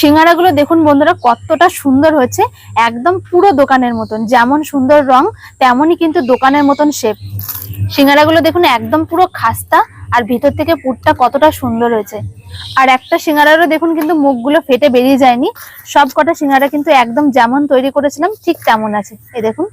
সিঙ্গারাগুলো দেখুন বন্ধুরা, কতটা সুন্দর হয়েছে। একদম পুরো দোকানের মতন, যেমন সুন্দর রং, তেমনই কিন্তু দোকানের মতন শেপ সিঙ্গারাগুলো দেখুন, একদম পুরো খাস্তা, আর ভিতর থেকে পুরটা কতটা সুন্দর হয়েছে। আর একটা সিঙ্গারারও দেখুন, কিন্তু মুখগুলো ফেটে বেরিয়ে যায়নি। সব কটা সিঙ্গারা কিন্তু একদম যেমন তৈরি করেছিলাম, ঠিক তেমন আছে। এই দেখুন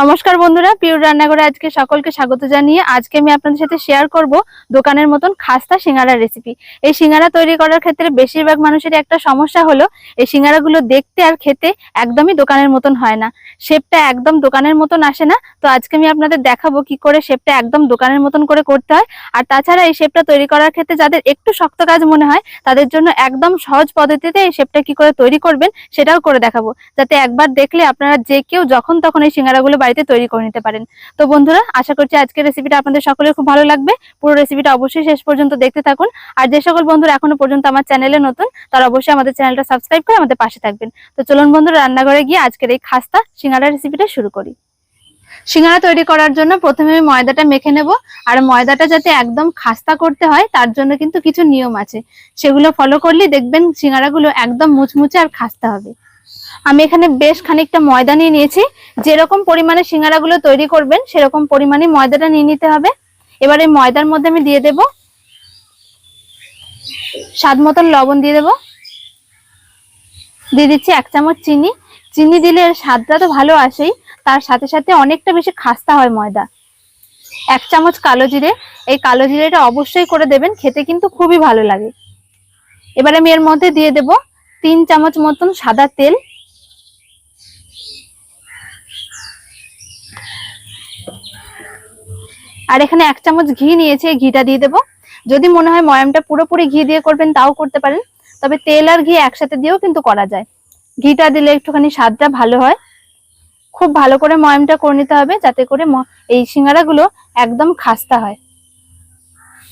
নমস্কার বন্ধুরা, পিওর রান্নাঘরে আজকে সকলকে স্বাগত জানিয়ে আজকে আমি আপনাদের সাথে শেয়ার করব দোকানের মতন খাস্তা সিঙ্গারার রেসিপি এই সিঙ্গারা তৈরি করার ক্ষেত্রে বেশিরভাগ মানুষের একটা সমস্যা হলো, এই সিঙ্গারাগুলো দেখতে আর খেতে একদমই দোকানের মতন হয় না। শেপটা একদম দোকানের মতন আসে না, তো আজকে আমি আপনাদের দেখাবো কি করে শেপটা একদম দোকানের মতন করে করতে হয়। আর তাছাড়া এই শেপটা তৈরি করার ক্ষেত্রে যাদের একটু শক্ত কাজ মনে হয়, তাদের জন্য একদম সহজ পদ্ধতিতে এই শেপটা কি করে তৈরি করবেন সেটাও করে দেখাবো। যাতে একবার দেখলে আপনারা যে কেউ যখন তখন এই সিঙ্গারাগুলো বাড়িতে তৈরি করে নিতে পারেন। তো বন্ধুরা, আশা করছি আজকের রেসিপিটা আপনাদের সকলের খুব ভালো লাগবে। পুরো রেসিপিটা অবশ্যই শেষ পর্যন্ত দেখতে থাকুন। আর যে সকল বন্ধুরা এখনও পর্যন্ত আমার চ্যানেলে নতুন, তারা অবশ্যই আমাদের চ্যানেলটা সাবস্ক্রাইব করে আমাদের পাশে থাকবেন। তো চলুন বন্ধুরা, রান্নাঘরে গিয়ে আজকের এই খাস্তা, সিঙ্গারা রেসিপিটা শুরু করি। সিঙ্গারা তৈরি করার জন্য প্রথমে আমি ময়দাটা মেখে নেব। আর ময়দাটা যাতে একদম খাস্তা করতে হয়, তার জন্য কিন্তু কিছু নিয়ম আছে। সেগুলো ফলো করলে দেখবেন সিঙ্গারাগুলো একদম মুচমুচে আর খাস্তা হবে। আমি এখানে বেশ খানিকটা ময়দা নিয়ে নিয়েছি। যেরকম পরিমাণে সিঙ্গারাগুলো তৈরি করবেন, সেরকম পরিমাণে ময়দাটা নিয়ে নিতে হবে। এবার এই ময়দার মধ্যে আমি দিয়ে দেব স্বাদ মতন লবণ দিয়ে দেব। দিয়ে দিচ্ছি এক চামচ চিনি। চিনি দিলে স্বাদটা তো ভালো আসেই, তার সাথে সাথে অনেকটা বেশি খাস্তা হয় ময়দা। এক চামচ কালো জিরে। এই কালো জিরেটা অবশ্যই করে দেবেন, খেতে কিন্তু খুবই ভালো লাগে। এবার আমি এর মধ্যে দিয়ে দেব তিন চামচ মতন সাদা তেল। আর এখানে এক চামচ ঘি নিয়েছি ঘিটা দিয়ে দেবো। যদি মনে হয় ময়ামটা পুরোপুরি ঘি দিয়ে করবেন, তাও করতে পারেন। তবে তেল আর ঘি একসাথে দিয়েও কিন্তু করা যায়। ঘিটা দিলে একটুখানি স্বাদটা ভালো হয়। খুব ভালো করে ময়ামটা করে নিতে হবে, যাতে করে এই সিঙ্গারাগুলো একদম খাস্তা হয়।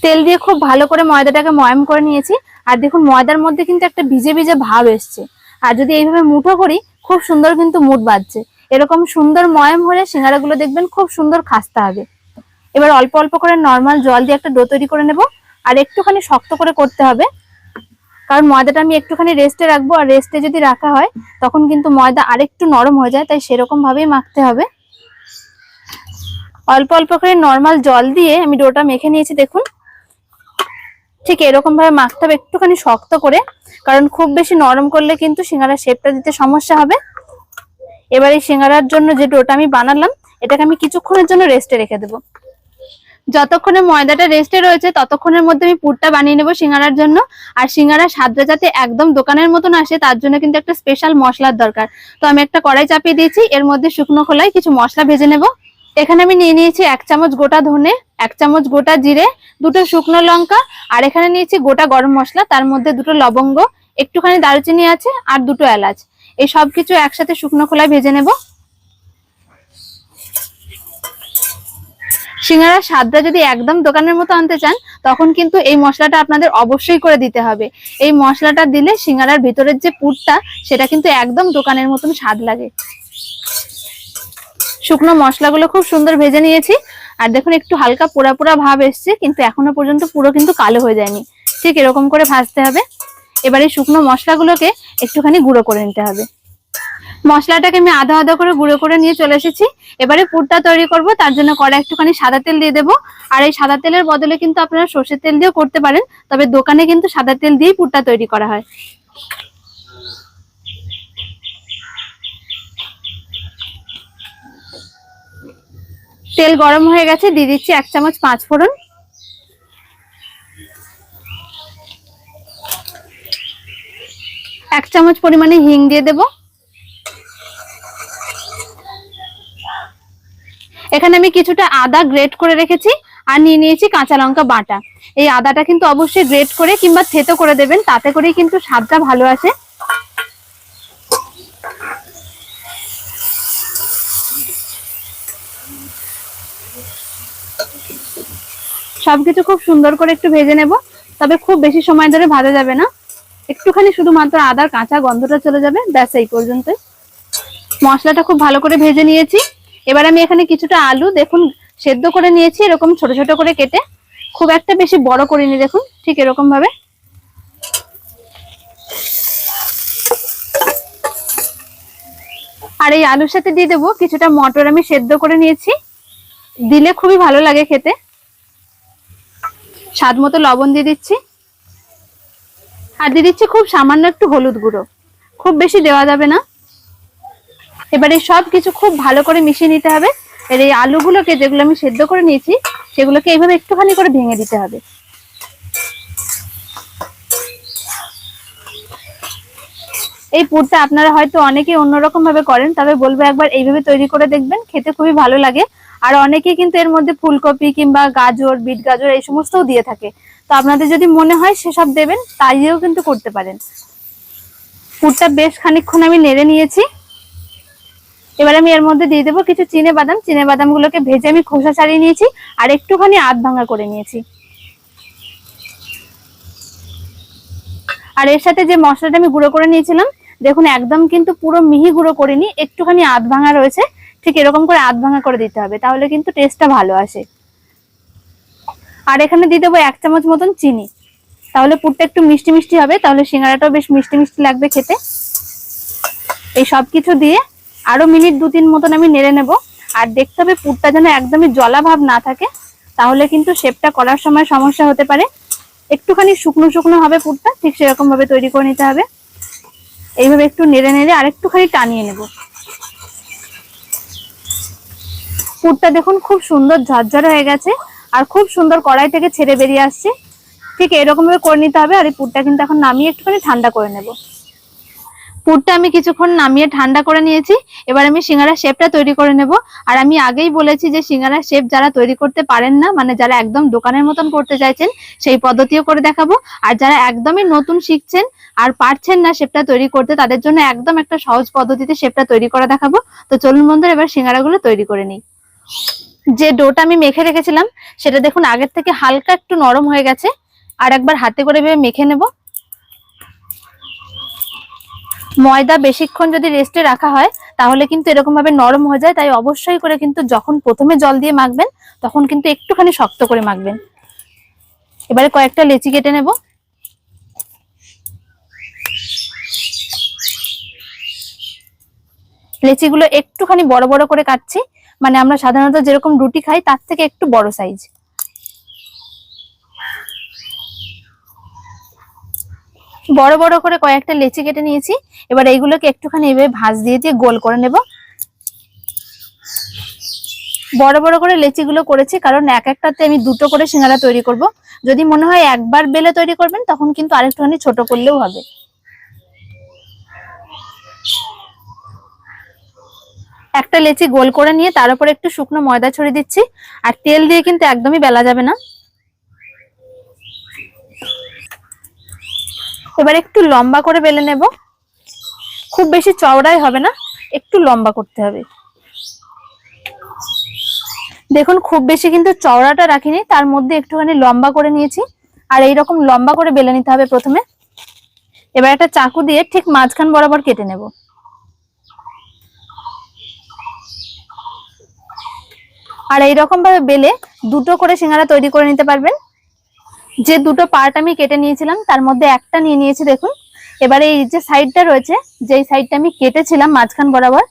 তেল দিয়ে খুব ভালো করে ময়দাটাকে ময়াম করে নিয়েছি। আর দেখুন, ময়দার মধ্যে কিন্তু একটা ভিজে ভিজে ভাব এসছে। আর যদি এইভাবে মুঠো করি, খুব সুন্দর কিন্তু মুঠ বাজছে এরকম সুন্দর ময়াম হলে সিঙ্গারাগুলো দেখবেন খুব সুন্দর খাস্তা হবে। এবার অল্প অল্প করে নর্মাল জল দিয়ে একটা ডো তৈরি করে নেব, আর একটুখানি শক্ত করে করতে হবে। কারণ ময়দাটা আমি একটুখানি রেস্টে রাখব, আর রেস্টে যদি রাখা হয়, তখন কিন্তু ময়দা আরেকটু নরম হয়ে যায়, তাই সেরকম ভাবেই মাখতে হবে। অল্প অল্প করে নর্মাল জল দিয়ে আমি ডোটা মেখে নিয়েছি, দেখুন। ঠিক এরকম ভাবে মাখতে হবে, একটুখানি শক্ত করে, কারণ খুব বেশি নরম করলে কিন্তু সিঙ্গারা শেপটা দিতে সমস্যা হবে। এবার এই সিঙ্গারার জন্য যে ডোটা আমি বানালাম, এটাকে আমি কিছুক্ষণের জন্য রেস্টে রেখে দেবো। যতক্ষণে ময়দাটা রেস্টে রয়েছে, ততক্ষণের মধ্যে আমি পুরটা বানিয়ে নেব সিঙ্গারার জন্য। আর সিঙ্গারার স্বাদটা যাতে একদম দোকানের মতন আসে, তার জন্য কিন্তু একটা স্পেশাল মশলার দরকার। তো আমি একটা কড়াই চাপিয়ে দিয়েছি, এর মধ্যে শুকনো খোলায় কিছু মশলা ভেজে নেব। এখানে আমি নিয়ে নিয়েছি এক চামচ গোটা ধনে, এক চামচ গোটা জিরে, দুটো শুকনো লঙ্কা, আর এখানে নিয়েছি গোটা গরম মশলা, তার মধ্যে দুটো লবঙ্গ, একটুখানি দারুচিনি আছে, আর দুটো এলাচ। এই সব কিছু একসাথে শুকনো খোলায় ভেজে নেব। সিঙ্গারার স্বাদটা যদি একদম দোকানের মতো আনতে চান, তখন কিন্তু এই মশলাটা আপনাদের অবশ্যই করে দিতে হবে। এই মশলাটা দিলে সিঙ্গারার ভিতরের যে পুরটা, সেটা কিন্তু একদম দোকানের মতন স্বাদ লাগে। শুকনো মশলাগুলো খুব সুন্দর ভেজে নিয়েছি। আর দেখুন, একটু হালকা পোড়া পোড়া ভাব এসছে, কিন্তু এখনও পর্যন্ত পুরো কিন্তু কালো হয়ে যায়নি। ঠিক এরকম করে ভাজতে হবে। এবার শুকনো মশলাগুলোকে একটুখানি গুঁড়ো করে নিতে হবে। মশলাটাকে আমি আধা আধা করে গুঁড়ো করে নিয়ে চলে এসেছি। এবারে পুরটা তৈরি করব, তার জন্য কড়া একটুখানি সাদা তেল দিয়ে দেবো। আর এই সাদা তেলের বদলে কিন্তু আপনারা সর্ষের তেল দিয়েও করতে পারেন, তবে দোকানে কিন্তু সাদা তেল দিয়েই পুরটা তৈরি করা হয়। তেল গরম হয়ে গেছে, দিয়ে দিচ্ছি এক চামচ পাঁচ ফোড়ন। এক চামচ পরিমাণে হিং দিয়ে দেবো। এখানে আমি কিছুটা আদা গ্রেট করে রেখেছি আর নিয়ে নিয়েছি কাঁচা লঙ্কা বাটা। এই আদাটা কিন্তু অবশ্যই গ্রেট করে কিংবা থেতো করে দেবেন, তাতে করেই কিন্তু স্বাদটা ভালো আসে। সবকিছু খুব সুন্দর করে একটু ভেজে নেব, তবে খুব বেশি সময় ধরে ভাজা যাবে না। একটুখানি শুধুমাত্র আদার কাঁচা গন্ধটা চলে যাবে, ব্যাস এই পর্যন্ত মশলাটা খুব ভালো করে ভেজে নিয়েছি। এবার আমি এখানে কিছুটা আলু, দেখুন, সেদ্ধ করে নিয়েছি, এরকম ছোট ছোট করে কেটে। খুব একটা বেশি বড় করিনি, দেখুন, ঠিক এরকম ভাবে আর এই আলুর সাথে দিয়ে দেবো কিছুটা মটর, আমি সেদ্ধ করে নিয়েছি। দিলে খুবই ভালো লাগে খেতে। স্বাদ মতো লবণ দিয়ে দিচ্ছি। আর দিয়ে দিচ্ছি খুব সামান্য একটু হলুদ গুঁড়ো। খুব বেশি দেওয়া যাবে না। এবারে সব কিছু খুব ভালো করে মিশিয়ে নিতে হবে। এর এই আলুগুলোকে যেগুলো আমি সেদ্ধ করে নিয়েছি, সেগুলোকে এইভাবে একটুখানি করে ভেঙে দিতে হবে। এই পুরটা আপনারা হয়তো অনেকেই অন্যরকম ভাবে করেন, তবে বলব একবার এইভাবে তৈরি করে দেখবেন, খেতে খুবই ভালো লাগে। আর অনেকেই কিন্তু এর মধ্যে ফুলকপি কিংবা গাজর, বিট গাজর এই সমস্তও দিয়ে থাকে। তো আপনাদের যদি মনে হয় সেসব দেবেন, তাইও কিন্তু করতে পারেন। পুরটা বেশ খানিকক্ষণ আমি নেড়ে নিয়েছি। এবার আমি এর মধ্যে দিয়ে দেবো কিছু চিনে বাদাম। চিনে বাদাম গুলোকে ভেজে আমি খোসা ছাড়িয়ে নিয়েছি আর একটুখানি আধ ভাঙা করে নিয়েছি। আর এর সাথে যে মশলাটা আমি গুঁড়ো করে নিয়েছিলাম, দেখুন একদম কিন্তু পুরো মিহি গুঁড়ো করিনি, একটুখানি আধ ভাঙা রয়েছে। ঠিক এরকম করে আধ ভাঙা করে দিতে হবে, তাহলে কিন্তু টেস্টটা ভালো আসে। আর এখানে দিয়ে দেবো এক চামচ মতন চিনি। তাহলে পুরটা একটু মিষ্টি মিষ্টি হবে, তাহলে সিঙ্গারাটাও বেশ মিষ্টি মিষ্টি লাগবে খেতে। এই সব কিছু দিয়ে আরও মিনিট দু তিন মতন আমি নেড়ে নেব। আর দেখতে হবে পুরটা যেন একদমই জলা ভাব না থাকে, তাহলে কিন্তু শেপটা করার সময় সমস্যা হতে পারে। একটুখানি শুকনো শুকনো হবে পুরটা, ঠিক সেরকম ভাবে তৈরি করে নিতে হবে। এইভাবে একটু নেড়ে নেড়ে আর একটুখানি টানিয়ে নেব। পুরটা দেখুন খুব সুন্দর ঝরঝরে হয়ে গেছে, আর খুব সুন্দর কড়াই থেকে ছেড়ে বেরিয়ে আসছে। ঠিক এরকমভাবে করে নিতে হবে, আর এই পুরটা কিন্তু এখন নামিয়ে একটুখানি ঠান্ডা করে নেব। পুরটা আমি কিছুক্ষণ নামিয়ে ঠান্ডা করে নিয়েছি। এবার আমি সিঙ্গারা শেপটা তৈরি করে নেব। আর আমি আগেই বলেছি যে সিঙ্গারা শেপ যারা তৈরি করতে পারেন না মানে যারা একদম দোকানের মতন করতে চাইছেন, সেই পদ্ধতিও করে দেখাবো। আর যারা একদমই নতুন শিখছেন আর পারছেন না শেপটা তৈরি করতে, তাদের জন্য একদম একটা সহজ পদ্ধতিতে শেপটা তৈরি করা দেখাবো। তো চলুন বন্ধুরা, এবার সিঙ্গারাগুলো তৈরি করে নিই। যে ডোটা আমি মেখে রেখেছিলাম, সেটা দেখুন আগের থেকে হালকা একটু নরম হয়ে গেছে। আর একবার হাতে করে এভাবে মেখে নেব। ময়দা বেশিক্ষণ যদি রেস্টে রাখা হয়, তাহলে কিন্তু এরকম ভাবে নরম হয়ে যায়। তাই অবশ্যই করে কিন্তু যখন প্রথমে জল দিয়ে মাখবেন, তখন কিন্তু একটুখানি শক্ত করে মাখবেন। এবারে কয়েকটা লেচি কেটে নেব। লেচিগুলো একটুখানি বড় বড় করে কাটছি। মানে আমরা সাধারণত যেরকম রুটি খাই, তার থেকে একটু বড় সাইজ বড় বড় করে কয়েকটা লেচি কেটে নিয়েছি। এবার এইগুলোকে একটুখানি এভাবে ভাঁজ দিয়ে দিয়ে গোল করে নেব। বড় বড় করে লেচিগুলো করেছি, কারণ এক একটাতে আমি দুটো করে সিঙ্গারা তৈরি করব। যদি মনে হয় একবার বেলে তৈরি করবেন, তখন কিন্তু আরেকটুখানি ছোট করলেও হবে। একটা লেচি গোল করে নিয়ে তার উপরে একটু শুকনো ময়দা ছড়িয়ে দিচ্ছি। আর তেল দিয়ে কিন্তু একদমই বেলা যাবে না। এবার একটু লম্বা করে বেলে নেব। খুব বেশি চওড়াই হবে না, একটু লম্বা করতে হবে। দেখুন, খুব বেশি কিন্তু চওড়াটা রাখিনি, তার মধ্যে একটুখানি লম্বা করে নিয়েছি। আর এই রকম লম্বা করে বেলে নিতে হবে প্রথমে। এবার একটা চাকু দিয়ে ঠিক মাঝখান বরাবর কেটে নেব। আর এইরকম ভাবে বেলে দুটো করে সিঙ্গারা তৈরি করে নিতে পারবেন। যে দুটো পার্ট আমি কেটে নিয়েছিলাম, তার মধ্যে একটা নিয়ে নিয়েছি, দেখুন। এবারে এই যে সাইডটা রয়েছে, যেই সাইডটা আমি কেটেছিলাম মাঝখান বরাবর,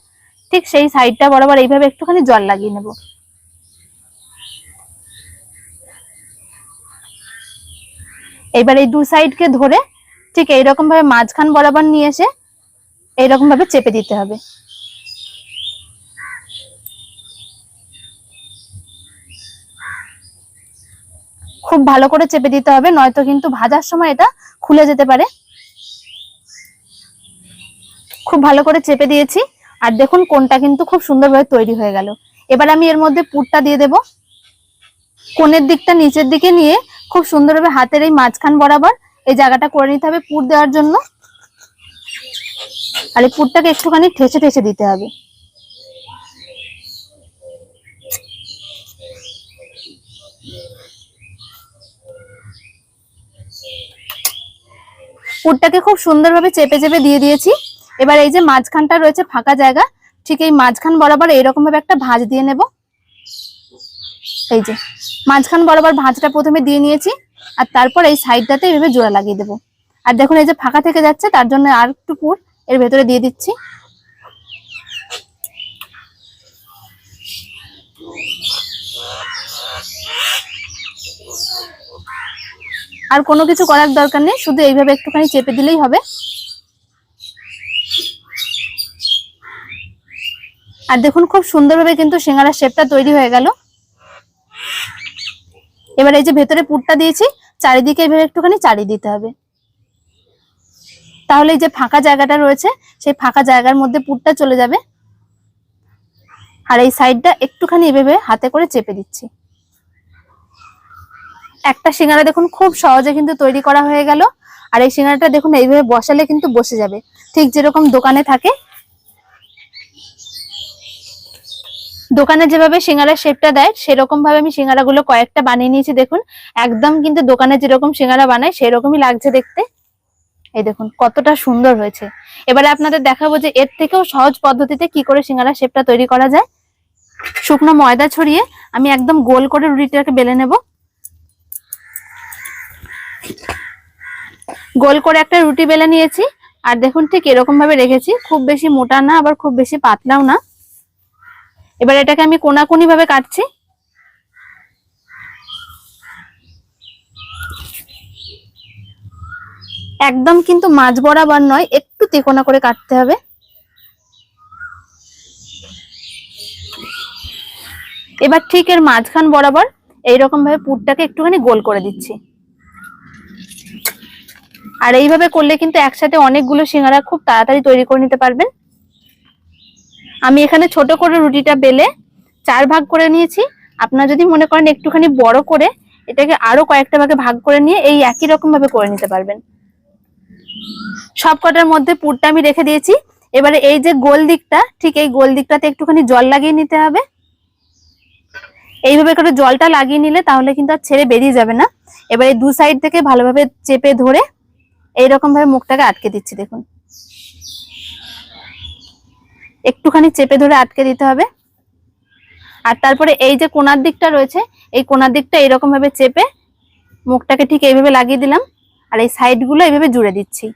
ঠিক সেই সাইডটা বরাবর এইভাবে একটুখানি জল লাগিয়ে নেব। এবার এই দু সাইডকে ধরে, ঠিক এইরকম ভাবে মাঝখান বরাবর নিয়ে এসে এইরকম ভাবে চেপে দিতে হবে। খুব ভালো করে চেপে দিতে হবে, নয়তো কিন্তু ভাজার সময় এটা খুলে যেতে পারে। খুব ভালো করে চেপে দিয়েছি, আর দেখুন কোনটা কিন্তু খুব সুন্দরভাবে তৈরি হয়ে গেল। এবার আমি এর মধ্যে পুরটা দিয়ে দেব। কোণের দিকটা নিচের দিকে নিয়ে খুব সুন্দরভাবে হাতের এই মাঝখান বরাবর এই জায়গাটা করে নিতে হবে পুর দেওয়ার জন্য। আর এই পুরটাকে একটুখানি ঠেসে ঠেসে দিতে হবে। পুরটাকে খুব সুন্দরভাবে চেপে চেপে দিয়ে দিয়েছি। এবার এই যে মাঝখানটা রয়েছে ফাঁকা জায়গা, ঠিক এই মাঝখান বরাবর এইরকম ভাবে একটা ভাঁজ দিয়ে নেব। এই যে, মাঝখান বরাবর ভাঁজটা প্রথমে দিয়ে নিয়েছি, আর তারপর এই সাইডটাতে এইভাবে জোড়া লাগিয়ে দেবো। আর দেখুন, এই যে ফাঁকা থেকে যাচ্ছে, তার জন্য আর একটু পুর এর ভেতরে দিয়ে দিচ্ছি। আর কোনো কিছু করার দরকার নেই, শুধু এইভাবে একটুখানি চেপে দিলেই হবে। আর দেখুন খুব সুন্দরভাবে কিন্তু সিঙ্গারার শেপটা তৈরি হয়ে গেল। এবার এই যে ভেতরে পুরটা দিয়েছি, চারিদিকে এইভাবে একটুখানি চাড়িয়ে দিতে হবে। তাহলে এই যে ফাঁকা জায়গাটা রয়েছে, সেই ফাঁকা জায়গার মধ্যে পুরটা চলে যাবে। আর এই সাইডটা একটুখানি এভাবে হাতে করে চেপে দিচ্ছি। একটা সিঙ্গারা দেখুন, খুব সহজে কিন্তু তৈরি করা হয়ে গেল। আর এই সিঙ্গারাটা দেখুন, এইভাবে বসালে কিন্তু বসে যাবে। ঠিক যেরকম দোকানে থাকে। দোকানে যেভাবে সিঙ্গারার শেপটা দেয় সেরকম ভাবে আমি সিঙ্গারাগুলো কয়েকটা বানিয়ে নিয়েছি, দেখুন। একদম কিন্তু দোকানে যেরকম সিঙ্গারা বানায়, সেরকমই লাগছে দেখতে। এই দেখুন, কতটা সুন্দর হয়েছে। এবারে আপনাদের দেখাবো যে এর থেকেও সহজ পদ্ধতিতে কি করে সিঙ্গারা শেপটা তৈরি করা যায়। শুকনো ময়দা ছড়িয়ে আমি একদম গোল করে রুটিটাকে বেলে নেব। গোল করে একটা রুটি বেলে নিয়েছি। আর দেখুন ঠিক এরকম ভাবে রেখেছি। খুব বেশি মোটা না, আবার খুব বেশি পাতলাও না। এবার এটাকে আমি কোনাকুনি ভাবে কাটছি। একদম কিন্তু মাছ বরাবর নয়, একটু তেকোনা করে কাটতে হবে। এবার ঠিক এর মাঝখান বরাবর এইরকম ভাবে পুরটাকে একটুখানি গোল করে দিচ্ছি। আর এইভাবে করলে কিন্তু একসাথে অনেকগুলো সিঙ্গারা খুব তাড়াতাড়ি তৈরি করে নিতে পারবেন। আমি এখানে ছোট করে রুটিটা বেলে চার ভাগ করে নিয়েছি। আপনারা যদি মনে করেন একটুখানি বড় করে এটাকে আরও কয়েকটা ভাগে ভাগ করে নিয়ে এই একই রকম ভাবে করে নিতে পারবেন। সব কটার মধ্যে পুরটা আমি রেখে দিয়েছি। এবারে এই যে গোল দিকটা, ঠিক এই গোল দিকটাতে একটুখানি জল লাগিয়ে নিতে হবে। এইভাবে করে জলটা লাগিয়ে নিলে তাহলে কিন্তু আর ছেড়ে বেরিয়ে যাবে না। এবার দু সাইড থেকে ভালোভাবে চেপে ধরে এইরকম ভাবে মুখটাকে আটকে দিচ্ছি, দেখুন। একটুখানি চেপে ধরে আটকে দিতে হবে। আর তারপরে এই যে কোনার দিকটা রয়েছে, এই কোনার দিকটা এরকম ভাবে চেপে মুখটাকে ঠিক এইভাবে লাগিয়ে দিলাম। আর এই সাইডগুলো এইভাবে জুড়ে দিচ্ছি।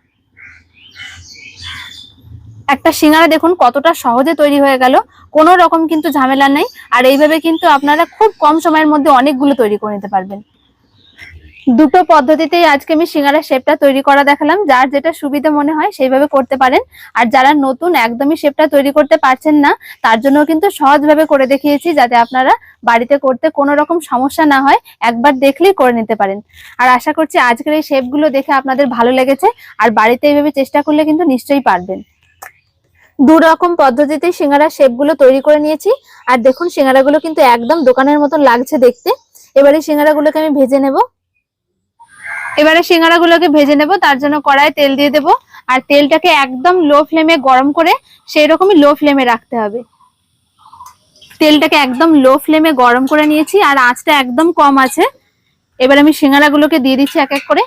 একটা সিঙ্গারা দেখুন কতটা সহজে তৈরি হয়ে গেল। কোনো রকম কিন্তু ঝামেলা নেই। আর এইভাবে কিন্তু আপনারা খুব কম সময়ের মধ্যে অনেকগুলো তৈরি করে নিতে পারবেন। দুটো পদ্ধতিতেই আজকে আমি সিঙ্গারা শেপটা তৈরি করা দেখালাম। যার যেটা সুবিধা মনে হয় সেইভাবে করতে পারেন। আর যারা নতুন একদমই শেপটা তৈরি করতে পারছেন না, তার জন্য কিন্তু সহজভাবে করে দেখিয়েছি যাতে আপনারা বাড়িতে করতে কোনো রকম সমস্যা না হয়। একবার দেখলেই করে নিতে পারেন। আর আশা করছি আজকের এই শেপগুলো দেখে আপনাদের ভালো লেগেছে। আর বাড়িতে এইভাবে চেষ্টা করলে কিন্তু নিশ্চয়ই পারবেন। দু রকম পদ্ধতিতে সিঙ্গারা শেপগুলো তৈরি করে নিয়েছি। আর দেখুন, সিঙ্গারাগুলো কিন্তু একদম দোকানের মতন লাগছে দেখতে। এবারে সিঙ্গারাগুলোকে আমি ভেজে নেব। এবারে সিঙ্গারাগুলোকে ভেজে নেব, তার জন্য কড়াই তেল দিয়ে দেব। আর তেলটাকে একদম লো ফ্লেমে গরম করে সেই রকমই লো ফ্লেমে রাখতে হবে। তেলটাকে একদম লো ফ্লেমে গরম করে নিয়েছি আর আঁচটা একদম কম আছে। এবার আমি সিঙ্গারাগুলোকে দিয়ে দিচ্ছি এক এক করে।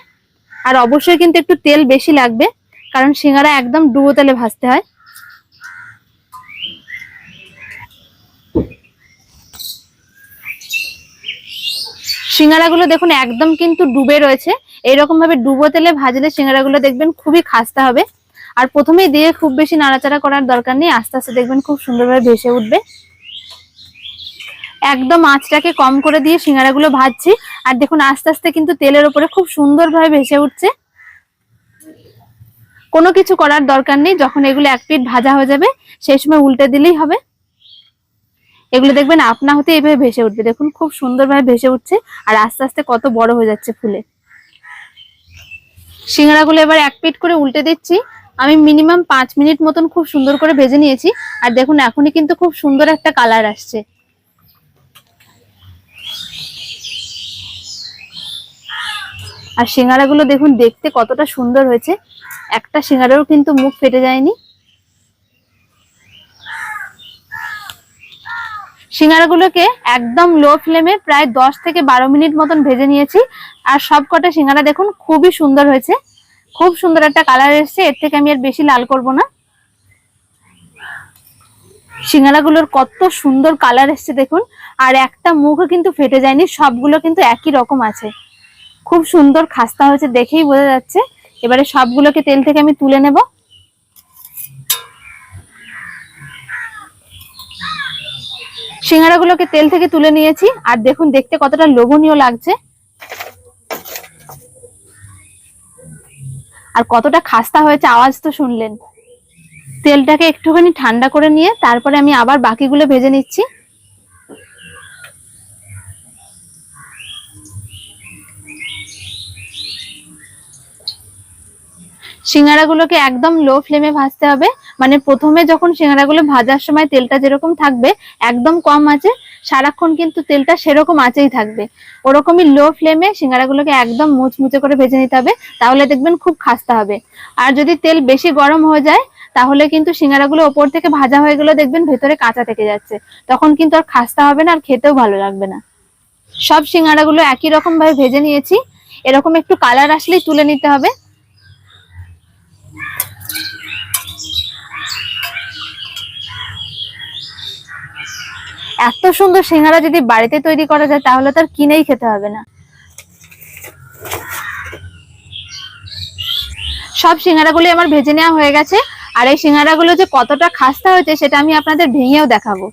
আর অবশ্যই কিন্তু একটু তেল বেশি লাগবে, কারণ সিঙ্গারা একদম ডুবো তেলে ভাজতে হয়। সিঙ্গারাগুলো দেখুন একদম কিন্তু ডুবে রয়েছে। এইরকম ভাবে ডুবো তেলে ভাজলে সিঙ্গারাগুলো দেখবেন খুবই খাস্তা হবে। আর প্রথমেই দিয়ে খুব বেশি নাড়াচাড়া করার দরকার নেই, আস্তে আস্তে দেখবেন খুব সুন্দরভাবে ভেসে উঠবে। একদম আঁচটাকে কম করে দিয়ে সিঙ্গারাগুলো ভাজছি, আর দেখুন আস্তে আস্তে কিন্তু তেলের উপরে খুব সুন্দরভাবে ভেসে উঠছে। কোনো কিছু করার দরকার নেই, যখন এগুলো এক পিঠ ভাজা হয়ে যাবে, সেই সময় উল্টে দিলেই হবে। এগুলো দেখবেন আপনা হতে এভাবে ভেসে উঠবে, দেখুন খুব সুন্দরভাবে ভেসে উঠছে, আর আস্তে আস্তে কত বড় হয়ে যাচ্ছে ফুলে। সিঙ্গারাগুলো এবার এক প্লেট করে উল্টে দিচ্ছি। আমি মিনিমাম পাঁচ মিনিট মতন খুব সুন্দর করে ভেজে নিয়েছি। আর দেখুন, এখনই কিন্তু খুব সুন্দর একটা কালার আসছে। আর সিঙ্গারাগুলো দেখুন, দেখতে কতটা সুন্দর হয়েছে। একটা সিঙ্গারাও কিন্তু মুখ ফেটে যায়নি। সিঙ্গারাগুলোকে একদম লো ফ্লেমে প্রায় দশ থেকে বারো মিনিট মতন ভেজে নিয়েছি। আর সব কটা সিঙ্গারা দেখুন, খুবই সুন্দর হয়েছে। খুব সুন্দর একটা কালার এসছে, এর থেকে আমি আর বেশি লাল করব না। সিঙ্গারাগুলোর কত সুন্দর কালার এসছে দেখুন। আর একটা মুখও কিন্তু ফেটে যায়নি, সবগুলো কিন্তু একই রকম আছে। খুব সুন্দর খাস্তা হয়েছে দেখেই বোঝা যাচ্ছে। এবারে সবগুলোকে তেল থেকে আমি তুলে নেব। সিঙ্গারাগুলোকে তেল থেকে তুলে নিয়েছি, আর দেখুন দেখতে কতটা লোভনীয় লাগছে। আর কতটা খাস্তা হয়েছে, আওয়াজ তো শুনলেন। তেলটাকে একটুখানি ঠান্ডা করে নিয়ে, তারপরে আমি আবার বাকিগুলো ভেজে নিচ্ছি। সিঙ্গারাগুলোকে একদম লো ফ্লেমে ভাজতে হবে। মানে প্রথমে যখন সিঙ্গারাগুলো ভাজার সময় তেলটা যেরকম থাকবে, একদম কম আছে। সারাক্ষণ কিন্তু তেলটা সেরকম আঁচেই থাকবে। ওরকমই লো ফ্লেমে সিঙ্গারাগুলোকে একদম মুচমুচে করে ভেজে নিতে হবে, তাহলে দেখবেন খুব খাস্তা হবে। আর যদি তেল বেশি গরম হয়ে যায়, তাহলে কিন্তু সিঙ্গারাগুলো ওপর থেকে ভাজা হয়ে গেলে দেখবেন ভেতরে কাঁচা থেকে যাচ্ছে। তখন কিন্তু আর খাস্তা হবে না, আর খেতেও ভালো লাগবে না। সব সিঙ্গারাগুলো একই রকম ভাবে ভেজে নিয়েছি। এরকম একটু কালার আসলেই তুলে নিতে হবে। এত সুন্দর সিঙ্গারা যদি বাড়িতে তৈরি করা যায়, তাহলে তার কিনেই খেতে হবে না। সব সিঙ্গারাগুলো আমার ভেজে নেওয়া হয়ে গেছে, আর এই সিঙ্গারাগুলো যে কতটা খাস্তা হয়েছে, সেটা আমি আপনাদের ভেঙেও দেখাবো।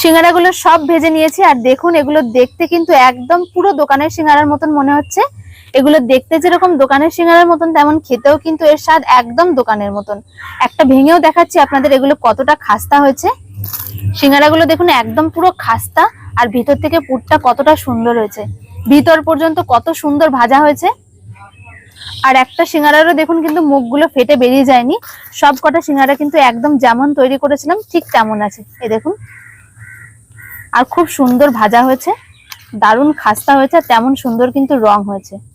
সিঙ্গারাগুলো সব ভেজে নিয়েছি, আর দেখুন, এগুলো দেখতে কিন্তু একদম পুরো দোকানের সিঙ্গারার মতন মনে হচ্ছে। এগুলো দেখতে যেরকম দোকানের সিঙ্গারার মতন, তেমন খেতেও কিন্তু এর স্বাদ একদম দোকানের মতন। একটা ভেঙেও দেখাচ্ছি আপনাদের এগুলো কতটা খাস্তা হয়েছে। সিঙ্গারাগুলো দেখুন, একদম পুরো খাস্তা, আর ভিতর থেকে পুরটা কতটা সুন্দর হয়েছে। ভিতর পর্যন্ত কত সুন্দর ভাজা হয়েছে। আর একটা সিঙ্গারারও দেখুন কিন্তু মুখগুলো ফেটে বেরিয়ে যায়নি। সব কটা সিঙ্গারা কিন্তু একদম যেমন তৈরি করেছিলাম, ঠিক তেমন আছে। এ দেখুন। আর খুব সুন্দর ভাজা হয়েছে। দারুণ খাস্তা হয়েছে, আর তেমন সুন্দর কিন্তু রং হয়েছে।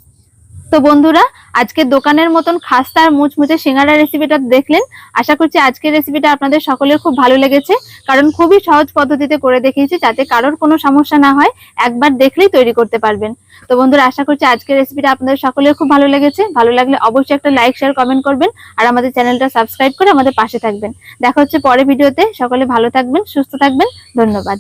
তো বন্ধুরা, আজকে দোকানের মতন খাস্তা আর মুচমুচে সিঙ্গারা রেসিপিটা দেখলেন। আশা করছি আজকের রেসিপিটা আপনাদের সকলের খুব ভালো লেগেছে, কারণ খুবই সহজ পদ্ধতিতে করে দেখিয়েছি যাতে কারোর কোনো সমস্যা না হয়, একবার দেখলেই তৈরি করতে পারবেন। তো বন্ধুরা, আশা করছি আজকের রেসিপিটা আপনাদের সকলের খুব ভালো লেগেছে। ভালো লাগলে অবশ্যই একটা লাইক শেয়ার কমেন্ট করবেন আর আমাদের চ্যানেলটা সাবস্ক্রাইব করে আমাদের পাশে থাকবেন। দেখা হচ্ছে পরে ভিডিওতে। সকলে ভালো থাকবেন, সুস্থ থাকবেন। ধন্যবাদ।